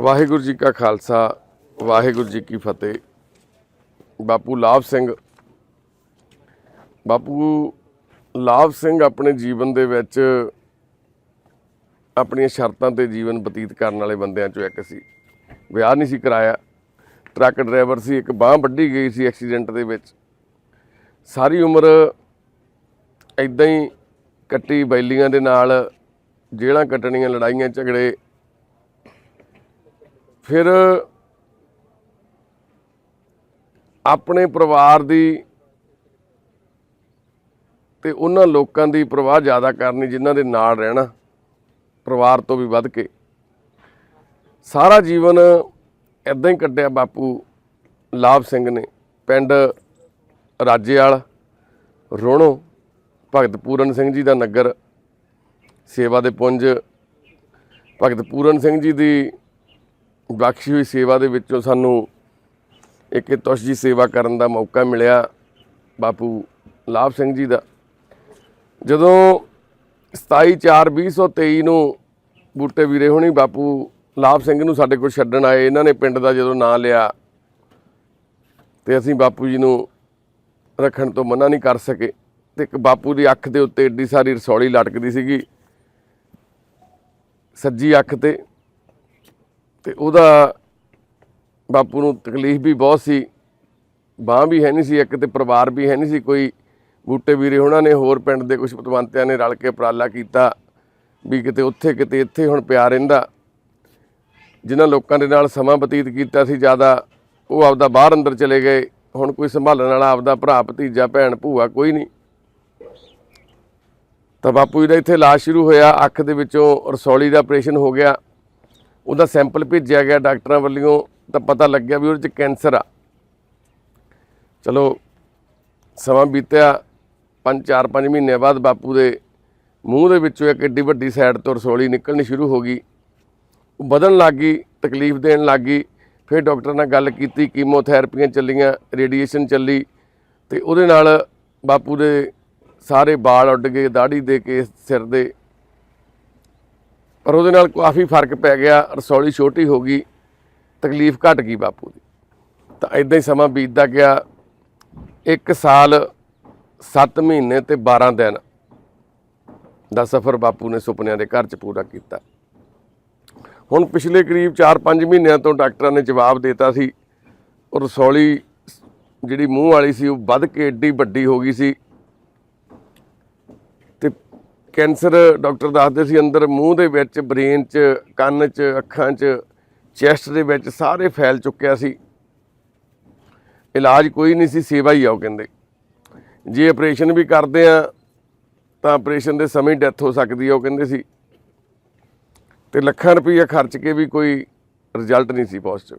ਵਾਹਿਗੁਰੂ ਜੀ ਕਾ ਖਾਲਸਾ, ਵਾਹਿਗੁਰੂ ਜੀ ਕੀ ਫਤਿਹ। ਬਾਪੂ ਲਾਭ ਸਿੰਘ। ਬਾਪੂ ਲਾਭ ਸਿੰਘ ਆਪਣੇ ਜੀਵਨ ਦੇ ਵਿੱਚ ਆਪਣੀਆਂ ਸ਼ਰਤਾਂ ਤੇ ਜੀਵਨ ਬਤੀਤ ਕਰਨ ਵਾਲੇ ਬੰਦਿਆਂ ਚੋਂ ਇੱਕ ਸੀ। ਵਿਆਹ ਨਹੀਂ ਸੀ ਕਰਾਇਆ। ਟਰੱਕ ਡਰਾਈਵਰ ਸੀ, ਇੱਕ ਬਾਹ ਵੱਢੀ ਗਈ ਸੀ ਐਕਸੀਡੈਂਟ ਦੇ ਵਿੱਚ। ਸਾਰੀ ਉਮਰ ਇਦਾਂ ਹੀ ਕੱਟੀ ਬੈਲੀਆਂ ਦੇ ਨਾਲ ਜੇਲਾਂ ਕੱਟਣੀਆਂ, ਲੜਾਈਆਂ, ਝਗੜੇ ਫਿਰ ਆਪਣੇ ਪਰਿਵਾਰ ਦੀ ਤੇ ਉਹਨਾਂ ਲੋਕਾਂ ਦੀ ਪ੍ਰਵਾਹ ਜ਼ਿਆਦਾ ਕਰਨੀ, ਜਿਨ੍ਹਾਂ ਦੇ ਨਾਲ ਰਹਿਣਾ, ਪਰਿਵਾਰ ਤੋਂ ਵੀ ਵੱਧ ਕੇ। ਸਾਰਾ ਜੀਵਨ ਇਦਾਂ ਹੀ ਕੱਟਿਆ ਬਾਪੂ ਲਾਭ ਸਿੰਘ ਨੇ, ਪਿੰਡ ਰਾਜੇਵਾਲ, ਰੋਣੋ, ਭਗਤ ਪੂਰਨ ਸਿੰਘ ਜੀ ਦਾ ਨਗਰ, ਸੇਵਾ ਦੇ ਪੁੰਜ, ਭਗਤ ਪੂਰਨ ਸਿੰਘ ਜੀ ਦੀ ਬਖਸ਼ੀ ਹੋਈ ਸੇਵਾ ਦੇ ਵਿੱਚੋਂ ਸਾਨੂੰ ਇੱਕ ਤੁਸ਼ ਜੀ ਸੇਵਾ ਕਰਨ ਦਾ ਮੌਕਾ ਮਿਲਿਆ ਬਾਪੂ ਲਾਭ ਸਿੰਘ ਜੀ ਦਾ। ਜਦੋਂ 27/4/2023 ਨੂੰ ਬੂਟੇ ਵੀਰੇ ਹੋਣੀ ਬਾਪੂ ਲਾਭ ਸਿੰਘ ਨੂੰ ਸਾਡੇ ਕੋਲ ਛੱਡਣ ਆਏ, ਇਹਨਾਂ ਨੇ ਪਿੰਡ ਦਾ ਜਦੋਂ ਨਾਂ ਲਿਆ ਤੇ ਅਸੀਂ ਬਾਪੂ ਜੀ ਨੂੰ ਰੱਖਣ ਤੋਂ ਮਨਾ ਨਹੀਂ ਕਰ ਸਕੇ। ਤੇ ਇੱਕ ਬਾਪੂ ਦੀ ਅੱਖ ਦੇ ਉੱਤੇ ਏਡੀ ਸਾਰੀ ਰਸੌਲੀ ਲਟਕਦੀ ਸੀਗੀ। ਸੱਜੀ ਅੱਖ ਤੇ ਤੇ ਉਹਦਾ ਬਾਪੂ ਨੂੰ ਤਕਲੀਫ ਵੀ ਬਹੁਤ ਸੀ, ਬਾਹ ਵੀ ਹੈ ਨਹੀਂ ਸੀ ਇੱਕ ਤੇ ਪਰਿਵਾਰ ਵੀ ਹੈ ਨਹੀਂ ਸੀ ਕੋਈ, ਬੂਟੇ ਵੀਰੇ ਉਹਨਾਂ ਨੇ ਹੋਰ ਪਿੰਡ ਦੇ ਕੁਝ ਪਤਵੰਤਿਆਂ ਨੇ ਰਲ ਕੇ ਉਪਰਾਲਾ ਕੀਤਾ ਵੀ ਕਿਤੇ ਉੱਥੇ ਕਿਤੇ ਇੱਥੇ ਹੁਣ ਪਿਆ ਰਹਿੰਦਾ। ਜਿਨ੍ਹਾਂ ਲੋਕਾਂ ਦੇ ਨਾਲ ਸਮਾਂ ਬਤੀਤ ਕੀਤਾ ਸੀ ਜ਼ਿਆਦਾ, ਉਹ ਆਪਦਾ ਬਾਹਰ ਅੰਦਰ ਚਲੇ ਗਏ, ਹੁਣ ਕੋਈ ਸੰਭਾਲਣ ਵਾਲਾ ਆਪਦਾ ਭਰਾ, ਭਤੀਜਾ, ਭੈਣ, ਭੂਆ ਕੋਈ ਨਹੀਂ। ਤਾਂ ਬਾਪੂ ਜੀ ਦਾ ਇੱਥੇ ਇਲਾਜ ਸ਼ੁਰੂ ਹੋਇਆ, ਅੱਖ ਦੇ ਵਿੱਚੋਂ ਰਸੌਲੀ ਦਾ ਆਪਰੇਸ਼ਨ ਹੋ ਗਿਆ। ਉਹਦਾ ਸੈਂਪਲ ਭੇਜਿਆ ਗਿਆ ਡਾਕਟਰਾਂ ਵੱਲੋਂ, ਤਾਂ ਪਤਾ ਲੱਗਿਆ ਵੀ ਉਹਦੇ 'ਚ ਕੈਂਸਰ ਆ। ਚਲੋ, ਸਮਾਂ ਬੀਤਿਆ 5 4 5 ਮਹੀਨੇ ਬਾਅਦ ਬਾਪੂ ਦੇ ਮੂੰਹ ਦੇ ਵਿੱਚੋਂ ਇੱਕ ਏਡੀ ਵੱਡੀ ਸਾਈਡ ਤੋਂ ਰਸੌਲੀ ਨਿਕਲਣੀ ਸ਼ੁਰੂ ਹੋ ਗਈ। ਉਹ ਵਧਣ ਲੱਗ ਗਈ, ਤਕਲੀਫ ਦੇਣ ਲੱਗ ਗਈ, ਫਿਰ ਡਾਕਟਰ ਨਾਲ ਗੱਲ ਕੀਤੀ, ਕੀਮੋਥੈਰੇਪੀਆਂ ਚੱਲੀਆਂ, ਰੇਡੀਏਸ਼ਨ ਚੱਲੀ, ਤੇ ਉਹਦੇ ਨਾਲ ਬਾਪੂ ਦੇ ਸਾਰੇ ਵਾਲ ਉੱਡ ਗਏ ਦਾੜੀ ਦੇ ਕੇਸ ਸਿਰ ਦੇ ਪਰ ਉਹਦੇ ਨਾਲ ਕਾਫੀ ਫ਼ਰਕ ਪੈ ਗਿਆ, ਰਸੌਲੀ ਛੋਟੀ ਹੋ ਗਈ, ਤਕਲੀਫ ਘਟ ਗਈ ਬਾਪੂ ਦੀ। ਤਾਂ ਇਦਾਂ ਹੀ ਸਮਾਂ ਬੀਤਦਾ ਗਿਆ 1 ਸਾਲ 7 ਮਹੀਨੇ ਤੇ 12 ਦਿਨ ਦਾ ਸਫ਼ਰ ਬਾਪੂ ਨੇ ਸੁਪਨਿਆਂ ਦੇ ਘਰ 'ਚ ਪੂਰਾ ਕੀਤਾ। ਹੁਣ ਪਿਛਲੇ ਕਰੀਬ 4-5 ਮਹੀਨਿਆਂ ਤੋਂ ਡਾਕਟਰਾਂ ਨੇ ਜਵਾਬ ਦਿੱਤਾ ਸੀ, ਉਹ ਰਸੌਲੀ ਜਿਹੜੀ ਮੂੰਹ ਵਾਲੀ ਸੀ ਉਹ ਵੱਧ ਕੇ ਏਡੀ ਵੱਡੀ ਹੋ ਗਈ ਸੀ ਤੇ ਕੈਂਸਰ, ਡਾਕਟਰ ਦੱਸਦੇ ਸੀ ਅੰਦਰ ਮੂੰਹ ਦੇ ਵਿੱਚ, ਬ੍ਰੇਨ 'ਚ, ਕੰਨ 'ਚ, ਅੱਖਾਂ 'ਚ, ਚੈਸਟ ਦੇ ਵਿੱਚ ਸਾਰੇ ਫੈਲ ਚੁੱਕਿਆ ਸੀ। ਇਲਾਜ ਕੋਈ ਨਹੀਂ ਸੀ, ਸੇਵਾ ਹੀ ਆ ਉਹ ਕਹਿੰਦੇ। ਜੇ ਆਪਰੇਸ਼ਨ ਵੀ ਕਰਦੇ ਆ, ਤਾਂ ਆਪਰੇਸ਼ਨ ਦੇ ਸਮੇਂ ਡੈਥ ਹੋ ਸਕਦੀ ਆ ਉਹ ਕਹਿੰਦੇ ਸੀ। ਤੇ ਲੱਖਾਂ ਰੁਪਈਆ ਖਰਚ ਕੇ ਵੀ ਕੋਈ ਰਿਜ਼ਲਟ ਨਹੀਂ ਸੀ ਪੋਜ਼ਿਟਿਵ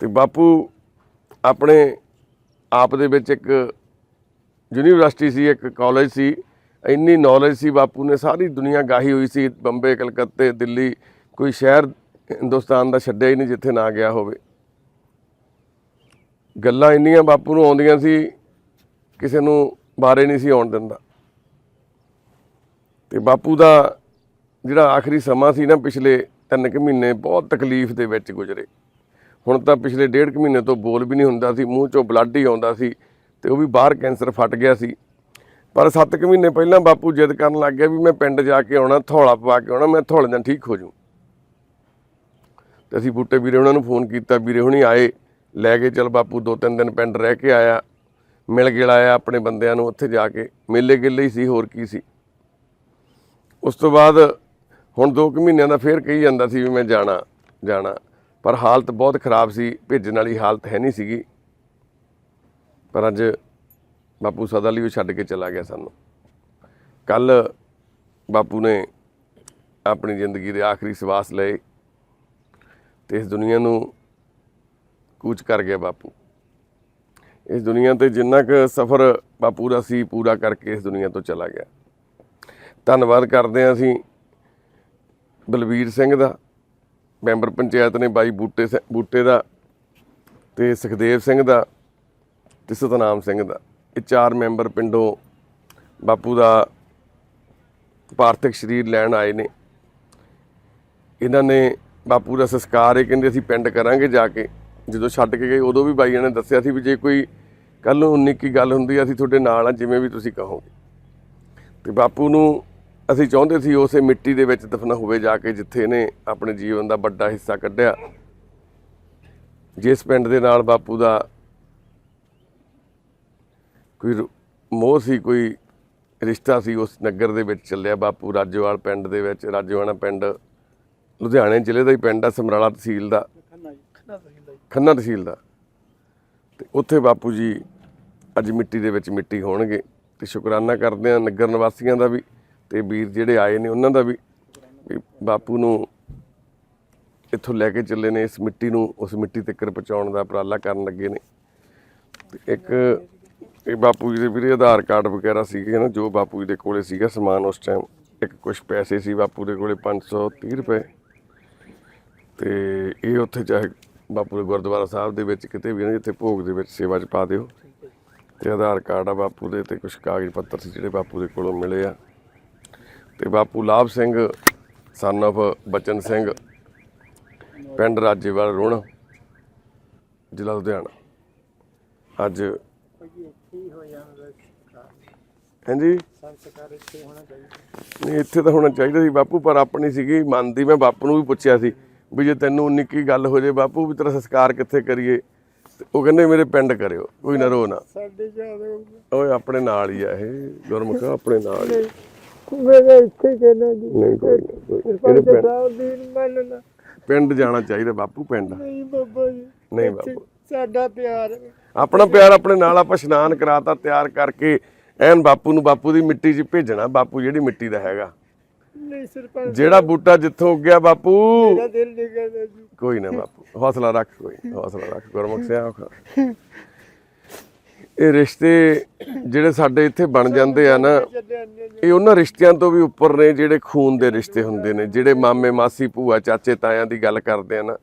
ਤੇ ਬਾਪੂ ਆਪਣੇ ਆਪ ਦੇ ਵਿੱਚ ਇੱਕ ਯੂਨੀਵਰਸਿਟੀ ਸੀ, ਇੱਕ ਕਾਲਜ ਸੀ। ਇੰਨੀ ਨੌਲੇਜ ਸੀ ਬਾਪੂ ਨੇ, ਸਾਰੀ ਦੁਨੀਆ ਗਾਹੀ ਹੋਈ ਸੀ, ਬੰਬੇ, ਕਲਕੱਤੇ, ਦਿੱਲੀ, ਕੋਈ ਸ਼ਹਿਰ ਹਿੰਦੁਸਤਾਨ ਦਾ ਛੱਡਿਆ ਹੀ ਨਹੀਂ ਜਿੱਥੇ ਨਾ ਗਿਆ ਹੋਵੇ। ਗੱਲਾਂ ਇੰਨੀਆਂ ਬਾਪੂ ਨੂੰ ਆਉਂਦੀਆਂ ਸੀ, ਕਿਸੇ ਨੂੰ ਬਾਰੇ ਨਹੀਂ ਸੀ ਆਉਣ ਦਿੰਦਾ। ਤੇ ਬਾਪੂ ਦਾ ਜਿਹੜਾ ਆਖਰੀ ਸਮਾਂ ਸੀ ਨਾ ਪਿਛਲੇ ਤਿੰਨ ਕੁ ਮਹੀਨੇ, ਬਹੁਤ ਤਕਲੀਫ ਦੇ ਵਿੱਚ ਗੁਜ਼ਰੇ। ਹੁਣ ਤਾਂ ਪਿਛਲੇ ਡੇਢ ਕੁ ਮਹੀਨੇ ਤੋਂ ਬੋਲ ਵੀ ਨਹੀਂ ਹੁੰਦਾ ਸੀ, ਮੂੰਹ ਚੋਂ ਬਲੱਡ ਹੀ ਆਉਂਦਾ ਸੀ, ਤੇ ਉਹ ਵੀ ਬਾਹਰ ਕੈਂਸਰ ਫਟ ਗਿਆ ਸੀ। ਪਰ 7 ਕੁ ਮਹੀਨੇ ਪਹਿਲਾਂ ਬਾਪੂ ਜਿੱਦ ਕਰਨ ਲੱਗ ਗਿਆ ਵੀ ਮੈਂ ਪਿੰਡ ਜਾ ਕੇ ਆਉਣਾ, ਥੌਲਾ ਪਵਾ ਕੇ ਆਉਣਾ, ਮੈਂ ਥੌਲੇ ਨਾਲ ਠੀਕ ਹੋ ਜੂ ਤੇ ਅਸੀਂ ਬੂਟੇ ਵੀਰੇ ਉਹਨਾਂ ਨੂੰ ਫੋਨ ਕੀਤਾ, ਵੀਰੇ ਹੁਣੀ ਆਏ, ਲੈ ਕੇ ਚਲ ਬਾਪੂ ਦੋ ਤਿੰਨ ਦਿਨ ਪਿੰਡ ਰਹਿ ਕੇ ਆਇਆ, ਮਿਲ ਗਿਲ ਆਇਆ ਆਪਣੇ ਬੰਦਿਆਂ ਨੂੰ ਉੱਥੇ ਜਾ ਕੇ, ਮੇਲੇ ਗਿੱਲੇ ਹੀ ਸੀ, ਹੋਰ ਕੀ ਸੀ। ਉਸ ਤੋਂ ਬਾਅਦ ਹੁਣ 2 ਕੁ ਮਹੀਨਿਆਂ ਦਾ ਫੇਰ ਕਹੀ ਜਾਂਦਾ ਸੀ ਵੀ ਮੈਂ ਜਾਣਾ ਜਾਣਾ। ਪਰ ਹਾਲਤ ਬਹੁਤ ਖਰਾਬ ਸੀ, ਭੇਜਣ ਵਾਲੀ ਹਾਲਤ ਹੈ ਨਹੀਂ ਸੀਗੀ। ਪਰ ਅੱਜ ਬਾਪੂ ਸਦਾ ਲਈ ਉਹ ਛੱਡ ਕੇ ਚਲਾ ਗਿਆ ਸਾਨੂੰ। ਕੱਲ ਬਾਪੂ ਨੇ ਆਪਣੀ ਜ਼ਿੰਦਗੀ ਦੇ ਆਖਰੀ ਸਵਾਸ ਲਏ ਤੇ ਇਸ ਦੁਨੀਆ ਨੂੰ ਕੂਚ ਕਰ ਗਿਆ ਬਾਪੂ। ਇਸ ਦੁਨੀਆ ਤੇ ਜਿੰਨਾ ਕੁ ਸਫ਼ਰ ਬਾਪੂ ਦਾ ਸੀ ਪੂਰਾ ਕਰਕੇ ਇਸ ਦੁਨੀਆ ਤੋਂ ਚਲਾ ਗਿਆ। ਧੰਨਵਾਦ ਕਰਦੇ ਹਾਂ ਅਸੀਂ ਬਲਵੀਰ ਸਿੰਘ ਦਾ, ਮੈਂਬਰ ਪੰਚਾਇਤ ਨੇ ਬਾਈ ਬੂਟੇ ਸਿ- ਬੂਟੇ ਦਾ ਤੇ ਸੁਖਦੇਵ ਸਿੰਘ ਦਾ ਤੇ ਸਤਨਾਮ ਸਿੰਘ ਦਾ। ਇਹ ਚਾਰ ਮੈਂਬਰ ਪਿੰਡੋਂ ਬਾਪੂ ਦਾ ਪਾਰਥਿਕ ਸਰੀਰ ਲੈਣ ਆਏ ਨੇ। ਇਹਨਾਂ ਨੇ ਬਾਪੂ ਦਾ ਸੰਸਕਾਰ ਇਹ ਕਹਿੰਦੇ ਅਸੀਂ ਪਿੰਡ ਕਰਾਂਗੇ ਜਾ ਕੇ। ਜਦੋਂ ਛੱਡ ਕੇ ਗਏ, ਉਦੋਂ ਵੀ ਬਾਈਆਂ ਨੇ ਦੱਸਿਆ ਸੀ ਵੀ ਜੇ ਕੋਈ ਕੱਲ ਨੂੰ ਉਨੀ ਕੀ ਗੱਲ ਹੁੰਦੀ ਅਸੀਂ ਤੁਹਾਡੇ ਨਾਲ ਆ, ਜਿਵੇਂ ਵੀ ਤੁਸੀਂ ਕਹੋਗੇ। ਤੇ ਬਾਪੂ ਨੂੰ ਅਸੀਂ ਚਾਹੁੰਦੇ ਸੀ ਉਸੇ ਮਿੱਟੀ ਦੇ ਵਿੱਚ ਦਫਨਾ ਹੋਵੇ ਜਾ ਕੇ, ਜਿੱਥੇ ਇਹਨੇ ਆਪਣੇ ਜੀਵਨ ਦਾ ਵੱਡਾ ਹਿੱਸਾ ਕੱਢਿਆ। ਜਿਸ ਪਿੰਡ ਦੇ ਨਾਲ ਬਾਪੂ ਦਾ ਕੋਈ ਰ- ਮੋਹ ਸੀ ਕੋਈ ਰਿਸ਼ਤਾ ਸੀ ਉਸ ਨਗਰ ਦੇ ਵਿੱਚ ਚੱਲਿਆ ਬਾਪੂ ਰਾਜੋਵਾਲ ਪਿੰਡ ਦੇ ਵਿੱਚ ਰਾਜੋਆਣਾ ਪਿੰਡ ਲੁਧਿਆਣੇ ਜ਼ਿਲ੍ਹੇ ਦਾ ਹੀ ਪਿੰਡ ਆ ਸਮਰਾਲਾ ਤਹਿਸੀਲ ਦਾ। ਖੰਨਾ ਤਹਿਸੀਲ ਦਾ ਤੇ ਉੱਥੇ ਬਾਪੂ ਜੀ ਅੱਜ ਮਿੱਟੀ ਦੇ ਵਿੱਚ ਮਿੱਟੀ ਹੋਣਗੇ ਤੇ ਸ਼ੁਕਰਾਨਾ ਕਰਦੇ ਆ ਨਗਰ ਨਿਵਾਸੀਆਂ ਦਾ ਵੀ ਤੇ ਵੀਰ ਜਿਹੜੇ ਆਏ ਨੇ ਉਹਨਾਂ ਦਾ ਵੀ ਬਾਪੂ ਨੂੰ ਇੱਥੋਂ ਲੈ ਕੇ ਚੱਲੇ ਨੇ ਇਸ ਮਿੱਟੀ ਨੂੰ ਉਸ ਮਿੱਟੀ ਤੱਕ ਪਹੁੰਚਾਉਣ ਦਾ ਉਪਰਾਲਾ ਕਰਨ ਲੱਗੇ ਨੇ। ਇੱਕ ਇਹ ਬਾਪੂ ਜੀ ਦੇ ਵੀਰੇ ਆਧਾਰ ਕਾਰਡ ਵਗੈਰਾ ਸੀਗੇ ਨਾ, ਜੋ ਬਾਪੂ ਜੀ ਦੇ ਕੋਲੇ ਸੀਗਾ ਸਮਾਨ ਉਸ ਟਾਈਮ ਇੱਕ ਕੁਝ ਪੈਸੇ ਸੀ ਬਾਪੂ ਦੇ ਕੋਲੇ 530 ਰੁਪਏ। ਤੇ ਇਹ ਉੱਥੇ ਚਾਹੇ ਬਾਪੂ ਦੇ ਗੁਰਦੁਆਰਾ ਸਾਹਿਬ ਦੇ ਵਿੱਚ ਕਿਤੇ ਵੀ ਨਾ, ਜਿੱਥੇ ਭੋਗ ਦੇ ਵਿੱਚ ਸੇਵਾ 'ਚ ਪਾ ਦਿਓ। ਤੇ ਆਧਾਰ ਕਾਰਡ ਆ ਬਾਪੂ ਦੇ ਤੇ ਕੁਝ ਕਾਗਜ਼ ਪੱਤਰ ਸੀ ਜਿਹੜੇ ਬਾਪੂ ਦੇ ਕੋਲੋਂ ਮਿਲੇ ਆ। ਤੇ ਬਾਪੂ ਲਾਭ ਸਿੰਘ ਸਨ of ਬਚਨ ਸਿੰਘ, ਪਿੰਡ ਰਾਜੇਵਾਲ ਰੋਣ, ਜ਼ਿਲ੍ਹਾ ਲੁਧਿਆਣਾ। ਅੱਜ ਹਾਂਜੀ? ਨਹੀਂ ਇੱਥੇ ਤਾਂ ਹੋਣਾ ਚਾਹੀਦਾ ਸੀ ਬਾਪੂ ਪਰ ਆਪਣੀ ਸੀਗੀ ਮੰਨਦੀ ਮੈਂ ਬਾਪੂ ਨੂੰ ਵੀ ਪੁੱਛਿਆ ਸੀ ਵੀ ਜੇ ਤੈਨੂੰ ਨਿੱਕੀ ਗੱਲ ਹੋ ਜੇ ਬਾਪੂ ਵੀ ਤੇਰਾ ਸੰਸਕਾਰ ਕਿੱਥੇ ਕਰੀਏ? ਤੇ ਉਹ ਕਹਿੰਦੇ ਮੇਰੇ ਪਿੰਡ ਕਰਿਓ ਕੋਈ ਨਾ ਰੋ ਨਾ। ਸਾਡੇ ਯਾਦ ਓਏ ਆਪਣੇ ਨਾਲ ਹੀ ਆ ਇਹ। ਗੁਰਮੁਖ ਆਪਣੇ ਨਾਲ ਹੀ। ਮੇਰੇ ਇੱਥੇ ਕਹਿਣਾ ਜੀ। ਨਹੀਂ ਕੋਈ ਨਾ, ਕੋਈ ਨਾ। ਇਹਦੇ ਸਰਪੰਚ ਪਿੰਡ- ਸਾਹਿਬ ਦੀ ਮੰਨਣਾ। ਪਿੰਡ ਜਾਣਾ ਚਾਹੀਦਾ ਬਾਪੂ ਪਿੰਡ। ਨਹੀਂ ਬਾਬਾ ਜੀ। ਨਹੀਂ ਇੱਥੇ ਬਾਪੂ। ਸਾਡਾ ਪਿਆਰ ਆਪਣਾ ਪਿਆਰ ਆਪਣੇ ਨਾਲ ਆਪਾਂ ਇਸ਼ਨਾਨ ਕਰਾਤਾ ਤਿਆਰ ਕਰਕੇ ਐਨ ਬਾਪੂ ਨੂੰ ਬਾਪੂ ਦੀ ਮਿੱਟੀ 'ਚ ਭੇਜਣਾ ਬਾਪੂ ਜਿਹੜੀ ਮਿੱਟੀ ਦਾ ਹੈਗਾ। ਨਹੀਂ ਸਰਪੰਚ। ਜਿਹੜਾ ਬੂਟਾ ਜਿੱਥੋਂ ਉੱਗਿਆ ਬਾਪੂ। ਮੇਰਾ ਦਿਲ ਨਹੀਂ ਕਰਦਾ ਜੀ। ਕੋਈ ਨਾ ਬਾਪੂ ਹੌਸਲਾ ਰੱਖ ਕੋਈ ਹੌਸਲਾ ਰੱਖ ਗੁਰਮੁਖ ਸਿਆ ਇਹ ਰਿਸ਼ਤੇ ਜਿਹੜੇ ਸਾਡੇ ਇੱਥੇ ਬਣ ਜਾਂਦੇ ਆ ਨਾ ਇਹ ਉਹਨਾਂ ਰਿਸ਼ਤਿਆਂ ਤੋਂ ਵੀ ਉੱਪਰ ਨੇ ਜਿਹੜੇ ਖੂਨ ਦੇ ਰਿਸ਼ਤੇ ਹੁੰਦੇ ਨੇ ਜਿਹੜੇ ਮਾਮੇ ਮਾਸੀ ਭੂਆ ਚਾਚੇ ਤਾਇਆਂ ਦੀ ਗੱਲ ਕਰਦੇ ਆ ਨਾ।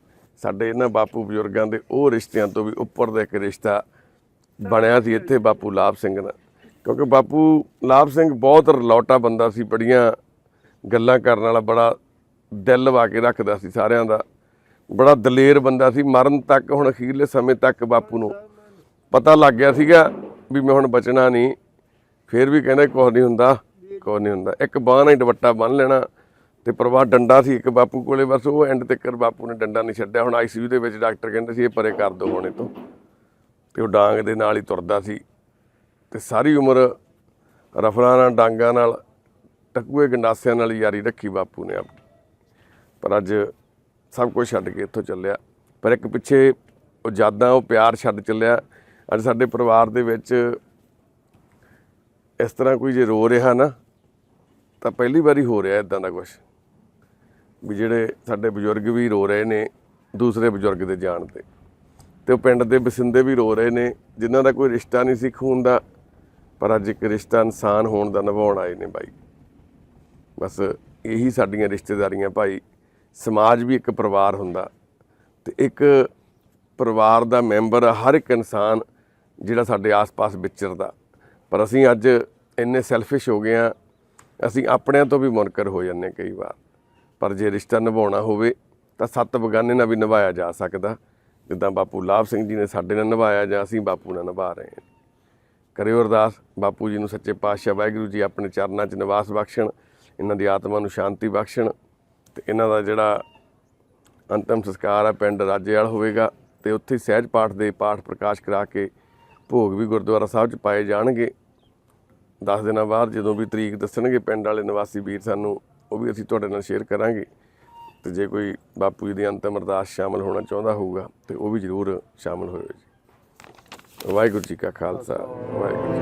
ਸਾਡੇ ਇਹਨਾਂ ਬਾਪੂ ਬਜ਼ੁਰਗਾਂ ਦੇ ਉਹ ਰਿਸ਼ਤਿਆਂ ਤੋਂ ਵੀ ਉੱਪਰ ਦਾ ਇੱਕ ਰਿਸ਼ਤਾ ਬਣਿਆ ਸੀ ਇੱਥੇ ਬਾਪੂ ਲਾਭ ਸਿੰਘ ਨਾਲ ਕਿਉਂਕਿ ਬਾਪੂ ਲਾਭ ਸਿੰਘ ਬਹੁਤ ਰਲੌਟਾ ਬੰਦਾ ਸੀ, ਬੜੀਆਂ ਗੱਲਾਂ ਕਰਨ ਵਾਲਾ, ਬੜਾ ਦਿਲ ਵਾ ਕੇ ਰੱਖਦਾ ਸੀ ਸਾਰਿਆਂ ਦਾ। ਬੜਾ ਦਲੇਰ ਬੰਦਾ ਸੀ, ਮਰਨ ਤੱਕ, ਹੁਣ ਅਖੀਰਲੇ ਸਮੇਂ ਤੱਕ ਬਾਪੂ ਨੂੰ ਪਤਾ ਲੱਗ ਗਿਆ ਸੀਗਾ ਵੀ ਮੈਂ ਹੁਣ ਬਚਣਾ ਨਹੀਂ। ਫਿਰ ਵੀ ਕਹਿੰਦਾ, ਕੁਛ ਨਹੀਂ ਹੁੰਦਾ, ਕੁਛ ਨਹੀਂ ਹੁੰਦਾ। ਇੱਕ ਬਾਂਹ ਨਾਲ ਹੀ ਦੁਪੱਟਾ ਬੰਨ ਲੈਣਾ। ਤੇ ਪ੍ਰਵਾਹ ਡੰਡਾ ਸੀ ਇੱਕ ਬਾਪੂ ਕੋਲੇ, ਬਸ ਉਹ ਐਂਡ ਤੱਕ ਬਾਪੂ ਨੇ ਡੰਡਾ ਨਹੀਂ ਛੱਡਿਆ। ਹੁਣ ਆਈਸੀਯੂ ਦੇ ਵਿੱਚ ਡਾਕਟਰ ਕਹਿੰਦੇ ਸੀ, ਇਹ ਪਰੇ ਕਰ ਦੋ ਹੁਣੇ ਤੋਂ। ਤੇ ਉਹ ਡਾਂਗ ਦੇ ਨਾਲ ਹੀ ਤੁਰਦਾ ਸੀ। ਤੇ ਸਾਰੀ ਉਮਰ ਰਫਲਾਂ ਨਾਲ, ਡਾਂਗਾਂ ਨਾਲ, ਟਕੂਏ ਗੰਡਾਸਿਆਂ ਨਾਲ ਹੀ ਯਾਰੀ ਰੱਖੀ ਬਾਪੂ ਨੇ ਆਪ ਪਰ ਅੱਜ ਸਭ ਕੁਝ ਛੱਡ ਕੇ ਇੱਥੋਂ ਚੱਲਿਆ। ਪਰ ਇੱਕ ਪਿੱਛੇ ਉਹ ਯਾਦਾਂ, ਉਹ ਪਿਆਰ ਛੱਡ ਚੱਲਿਆ। ਅੱਜ ਸਾਡੇ ਪਰਿਵਾਰ ਦੇ ਵਿੱਚ ਇਸ ਤਰ੍ਹਾਂ ਕੋਈ ਜੇ ਰੋ ਰਿਹਾ ਨਾ, ਤਾਂ ਪਹਿਲੀ ਵਾਰੀ ਹੋ ਰਿਹਾ ਇਦਾਂ ਦਾ ਕੁਝ ਵੀ ਜਿਹੜੇ ਸਾਡੇ ਬਜ਼ੁਰਗ ਵੀ ਰੋ ਰਹੇ ਨੇ, ਦੂਸਰੇ ਬਜ਼ੁਰਗ ਦੇ ਜਾਣ ਤੇ। ਤੇ ਉਹ ਪਿੰਡ ਦੇ ਬਸਿੰਦੇ ਵੀ ਰੋ ਰਹੇ ਨੇ, ਜਿਨ੍ਹਾਂ ਦਾ ਕੋਈ ਰਿਸ਼ਤਾ ਨਹੀਂ ਸੀ ਖੂਨ ਦਾ, ਪਰ ਅੱਜ ਇੱਕ ਰਿਸ਼ਤਾ ਇਨਸਾਨ ਹੋਣ ਦਾ ਨਿਭਾਉਣ ਆਏ ਨੇ ਬਾਈ। ਬਸ ਇਹੀ ਸਾਡੀਆਂ ਰਿਸ਼ਤੇਦਾਰੀਆਂ ਭਾਈ। ਸਮਾਜ ਵੀ ਇੱਕ ਪਰਿਵਾਰ ਹੁੰਦਾ ਤੇ ਇੱਕ ਪਰਿਵਾਰ ਦਾ ਮੈਂਬਰ ਹਰ ਇੱਕ ਇਨਸਾਨ ਜਿਹੜਾ ਸਾਡੇ ਆਸ-ਪਾਸ ਵਿਚਰਦਾ। ਪਰ ਅਸੀਂ ਅੱਜ ਇੰਨੇ ਸੈਲਫਿਸ਼ ਹੋ ਗਏ ਆ ਅਸੀਂ ਆਪਣਿਆਂ ਤੋਂ ਵੀ ਮੁਨਕਰ ਹੋ ਜਾਂਦੇ ਕਈ ਵਾਰ। ਪਰ ਜੇ ਰਿਸ਼ਤਾ ਨਿਭਾਉਣਾ ਹੋਵੇ ਤਾਂ ਸੱਤ ਬਗਾਨੇ ਨਾਲ ਵੀ ਨਿਭਾਇਆ ਜਾ ਸਕਦਾ। ਜਿੱਦਾਂ ਬਾਪੂ ਲਾਭ ਸਿੰਘ ਜੀ ਨੇ ਸਾਡੇ ਨਾਲ ਨਿਭਾਇਆ ਜਾਂ ਅਸੀਂ ਬਾਪੂ ਨਾਲ ਨਿਭਾ ਰਹੇ ਹਾਂ। ਕਰਿਓ ਅਰਦਾਸ, ਬਾਪੂ ਜੀ ਨੂੰ ਸੱਚੇ ਪਾਤਸ਼ਾਹ ਵਾਹਿਗੁਰੂ ਜੀ ਆਪਣੇ ਚਰਨਾਂ 'ਚ ਨਿਵਾਸ ਬਖਸ਼ਣ, ਇਹਨਾਂ ਦੀ ਆਤਮਾ ਨੂੰ ਸ਼ਾਂਤੀ ਬਖਸ਼ਣ ਤੇ ਇਹਨਾਂ ਦਾ ਜਿਹੜਾ ਅੰਤਮ ਸੰਸਕਾਰ ਆ ਪਿੰਡ ਰਾਜੇਵਾਲ ਹੋਵੇਗਾ ਤੇ ਉੱਥੇ ਸਹਿਜ ਪਾਠ ਦੇ ਪਾਠ ਪ੍ਰਕਾਸ਼ ਕਰਾ ਕੇ ਭੋਗ ਵੀ ਗੁਰਦੁਆਰਾ ਸਾਹਿਬ 'ਚ ਪਾਏ ਜਾਣਗੇ। 10 ਦਿਨਾਂ ਬਾਅਦ ਜਦੋਂ ਵੀ ਤਰੀਕ ਦੱਸਣਗੇ, ਪਿੰਡ ਵਾਲੇ ਨਿਵਾਸੀ ਵੀਰ ਸਾਨੂੰ ਉਹ ਵੀ ਅਸੀਂ ਤੁਹਾਡੇ ਨਾਲ ਸ਼ੇਅਰ ਕਰਾਂਗੇ। ਤੇ ਜੇ ਕੋਈ ਬਾਪੂ ਜੀ ਦੀ ਅੰਤਮ ਅਰਦਾਸ ਸ਼ਾਮਲ ਹੋਣਾ ਚਾਹੁੰਦਾ ਹੋਊਗਾ, ਤੇ ਉਹ ਵੀ ਜ਼ਰੂਰ ਸ਼ਾਮਲ ਹੋਇਓ ਜੀ। ਵਾਹਿਗੁਰੂ ਜੀ ਕਾ ਖਾਲਸਾ, ਵਾਹਿਗੁਰੂ ਜੀ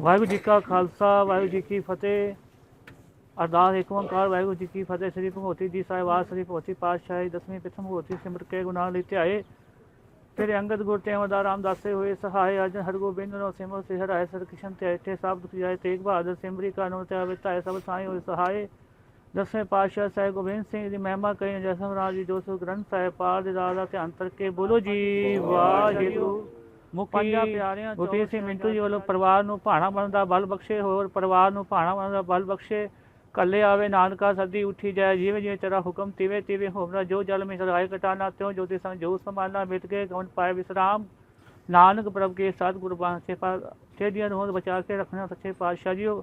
ਵਾਹਿਗੁਰੂ ਜੀ ਕਾ ਖਾਲਸਾ, ਵਾਹਿਗੁਰੂ ਜੀ ਕੀ ਫਤਿਹ। ਅਰਦਾਸ ਏਕ ਓੰਕਾਰ ਵਾਹਿਗੁਰੂ ਜੀ ਕੀ ਫਤਿਹ ਸ੍ਰੀ ਭਗਵਤੀ ਜੀ ਸਾਹਿਬਾਨ ਸ੍ਰੀ ਭਗਵਤੀ ਪਾਤਸ਼ਾਹੀ ਦਸਵੀਂ ਪ੍ਰਥਮ ਭਗਵਤੀ ਸਿਮਰ ਕੇ ਗੁਨਾਹ ਲਈ ਧਿਆਏ। ਤੇਰੇ ਅੰਗਦ ਗੁਰ ਤੇ ਅਮਰਦਾਰ ਰਾਮਦਾਸੇ ਹੋਏ ਸਹਾਇ ਅਜ ਹਰਗੋਬਿੰਦ ਨੋ ਸਿਮਰ ਸੇ ਹਰਾਏ ਸਰ ਕਿਸ਼ਨ ਤੇ ਤੇ ਸਭ ਦੁਖ ਜਾਏ ਤੇਗ ਬਹਾਦਰ ਸਿਮਰੀ ਕਾ ਨੋ ਤੇ ਆਵੇ ਤਾਏ ਸਭ ਸਾਈ ਹੋਏ ਸਹਾਇ ਦਸਵੇਂ ਪਾਤਸ਼ਾਹ ਸਾਹਿਬ ਗੋਬਿੰਦ ਸਿੰਘ ਦੀ ਮਹਿਮਾ ਕਹੀ ਜਸਮ ਰਾਜ ਜੀ 200 ਗ੍ਰੰਥ ਸਾਹਿਬ ਪਾਲ ਦੇ ਦਾਦਾ ਧਿਆਨ ਕਰਕੇ ਬੋਲੋ ਜੀ ਵਾਹਿਗੁਰੂ। ਮੁਖੀ ਗੁਰਤੇਜ ਸਿੰਘ ਮਿੰਟੂ ਜੀ ਵੱਲੋਂ ਪਰਿਵਾਰ ਨੂੰ ਭਾਣਾ ਬਣਨ ਦਾ ਬਲ ਬਖਸ਼ੇ ਹੋਰ ਪਰਿਵਾਰ ਨੂੰ ਭਾਣਾ ਬਣਨ ਦਾ ਬਲ ਬਖਸ਼ੇ। ਕੱਲੇ ਆਵੇ, ਨਾਨਕਾ ਸਦੀ ਉੱਠੀ ਜਾਏ, ਜਿਵੇਂ ਜਿਵੇਂ ਤੇਰਾ ਹੁਕਮ ਤਿਵੇਂ ਤਿਵੇਂ ਹੋਵਨਾ, ਜੋ ਜਲ ਮੇ ਸਰਾਏ ਕਟਾਨਾ, ਤਿਉ ਜੋ ਦੇ ਸੰਗ ਜੋ ਸਮਾਨਾ ਮਿਟ ਕੇ ਗਵਨ ਪਾਏ ਵਿਸਰਾਮ। ਨਾਨਕ ਪ੍ਰਭ ਕੇ ਸਾਧ ਗੁਰਬਾਣੀ ਸੇ ਪਾ ਤੇਰੀਆਂ ਨੂੰ ਬਚਾ ਕੇ ਰੱਖਣਾ ਸੱਚੇ ਪਾਤਸ਼ਾਹ ਜੀਓ।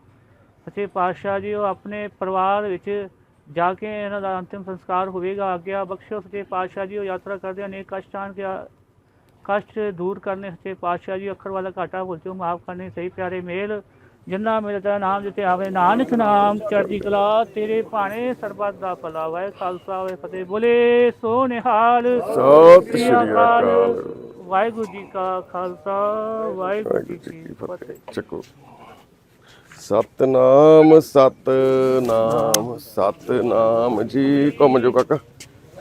ਸੱਚੇ ਪਾਤਸ਼ਾਹ ਜੀਓ, ਆਪਣੇ ਪਰਿਵਾਰ ਵਿੱਚ ਜਾ ਕੇ ਇਹਨਾਂ ਦਾ ਅੰਤਿਮ ਸੰਸਕਾਰ ਹੋਵੇਗਾ। ਆਗਿਆ ਬਖਸ਼ੋ ਸੱਚੇ ਪਾਤਸ਼ਾਹ ਜੀਓ, ਯਾਤਰਾ ਕਰਦੇ ਅਨੇਕ ਕਸ਼ਟਾਂ ਕੇ ਕਸ਼ਟ ਦੂਰ ਕਰਨੇ ਸੱਚੇ ਪਾਤਸ਼ਾਹ ਜੀ ਅੱਖਰ ਵਾਲਾ ਘਾਟਾ ਭੁੱਲ ਚੋ ਮਾਫ ਕਰਨੇ, ਸਹੀ ਪਿਆਰੇ ਮੇਲ। ਜਿੰਨਾ ਮੇਰੇ ਤੇਰਾ ਨਾਮ ਜਿਤੇ ਆਵੇ ਨਾਨਕ ਨਾਮ ਚੜ੍ਹਦੀ ਕਲਾ ਤੇਰੇ ਭਾਣੇ ਸਰਬੱਤ ਦਾ ਭਲਾ ਵਾਹਿ ਖਾਲਸਾ ਵਾਹਿ ਫਤਿਹ। ਬੋਲੇ ਸੋ ਨਿਹਾਲ। ਸਤਿ ਸ਼੍ਰੀ ਅਕਾਲ। ਵਾਹਿਗੁਰੂ ਜੀ ਕਾ ਖਾਲਸਾ ਵਾਹਿਗੁਰੂ ਜੀ ਕੀ ਫਤਿਹ। ਚੱਕੋ। ਸਤਨਾਮ ਸਤਨਾਮ ਸਤਨਾਮ ਜੀ। ਘੁੰਮ ਜੋ ਕਾਕਾ।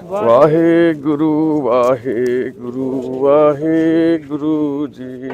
ਵਾਹਿਗੁਰੂ ਵਾਹਿਗੁਰੂ ਵਾਹਿਗੁਰੂ ਜੀ।